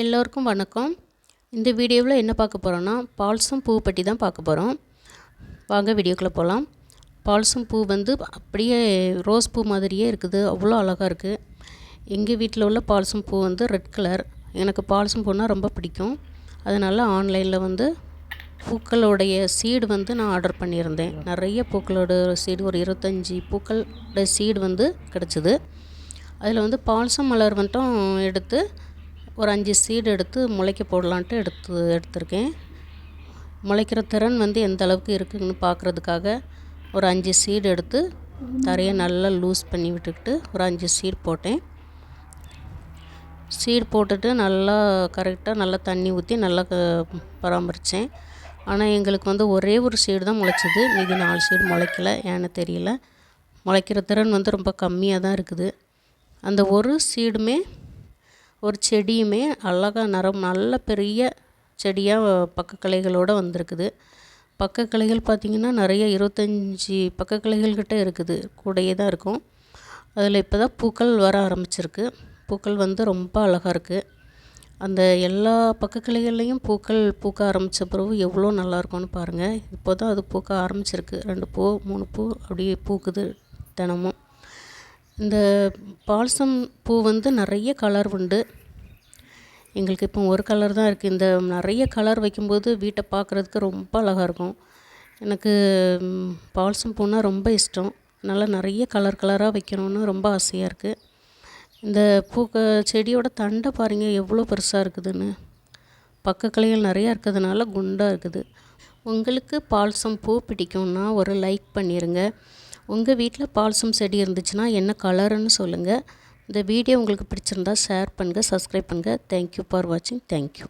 எல்லோருக்கும் வணக்கம். இந்த வீடியோவில் என்ன பார்க்க போகிறோன்னா பால்சம் பூ பற்றி தான் பார்க்க போகிறோம் வாங்க வீடியோக்குள்ளே போகலாம் பால்சம் பூ வந்து அப்படியே ரோஸ் பூ மாதிரியே இருக்குது. அவ்வளோ அழகாக இருக்குது எங்கள் வீட்டில் உள்ள பால்சம் பூ வந்து ரெட் கலர். எனக்கு பால்சம் பூனால் ரொம்ப பிடிக்கும். அதனால் ஆன்லைனில் வந்து பூக்களுடைய சீடு வந்து நான் ஆர்டர் பண்ணியிருந்தேன். நிறைய பூக்களோட சீடு ஒரு இருபத்தஞ்சி பூக்களோட சீடு வந்து கிடச்சிது. அதில் வந்து பால்சம் மலர் மட்டும் எடுத்து ஒரு அஞ்சு சீடு எடுத்து முளைக்க போடலான்ட்டு எடுத்து எடுத்திருக்கேன். முளைக்கிற திறன் வந்து எந்த அளவுக்கு இருக்குதுன்னு பார்க்குறதுக்காக ஒரு அஞ்சு சீடு எடுத்து தரையை நல்லா லூஸ் பண்ணி விட்டுக்கிட்டு ஒரு அஞ்சு சீடு போட்டேன். சீடு போட்டுட்டு நல்லா கரெக்டாக நல்லா தண்ணி ஊற்றி நல்லா பராமரித்தேன் ஆனால் எங்களுக்கு வந்து ஒரே ஒரு சீடு தான் முளைச்சிது. மீதி நாலு சீடு முளைக்கல. ஏன்னு தெரியல. முளைக்கிற திறன் வந்து ரொம்ப கம்மியாக தான் இருக்குது. அந்த ஒரு சீடுமே ஒரு செடியுமே அழகாக நரம் நல்ல பெரிய செடியாக பக்கக்கிளைகளோடு வந்திருக்குது. பக்கக்கிளைகள் பார்த்திங்கன்னா நிறைய இருபத்தஞ்சி பக்கக்கிளைகள் கிட்டே இருக்குது. கூடையே தான் இருக்கும். அதில் இப்போ தான் பூக்கள் வர ஆரம்பிச்சிருக்கு. பூக்கள் வந்து ரொம்ப அழகாக இருக்குது அந்த எல்லா பக்கக்கிளைகள்லேயும் பூக்கள் பூக்க ஆரம்பித்த பிறகு எவ்வளோ நல்லாயிருக்கும்னு பாருங்கள் இப்போ தான் அது பூக்க ஆரம்பிச்சிருக்கு. ரெண்டு பூ மூணு பூ அப்படியே பூக்குது தினமும். இந்த பால்சம் பூ வந்து நிறைய கலர் உண்டு. எங்களுக்கு இப்போ ஒரு கலர் தான் இருக்குது இந்த நிறைய கலர் வைக்கும்போது வீட்டை பார்க்குறதுக்கு ரொம்ப அழகாக இருக்கும். எனக்கு பால்சம் பூனால் ரொம்ப இஷ்டம். அதனால் நிறைய கலர் கலராக வைக்கணும்னு ரொம்ப ஆசையாக இருக்குது இந்த பூக்க செடியோட தண்டை பாருங்கள் எவ்வளோ பெருசாக இருக்குதுன்னு. பக்க கிளைகள் நிறையா இருக்கிறதுனால குண்டாக இருக்குது. உங்களுக்கு பால்சம் பூ பிடிக்கும்னா ஒரு லைக் பண்ணிடுங்க உங்கள் வீட்டில் பால்சம் செடி இருந்துச்சுன்னா என்ன கலருன்னு சொல்லுங்கள் இந்த வீடியோ உங்களுக்கு பிடிச்சிருந்தா ஷேர் பண்ணுங்கள் சப்ஸ்கிரைப் பண்ணுங்கள் தேங்க்யூ ஃபார் வாட்சிங் தேங்க்யூ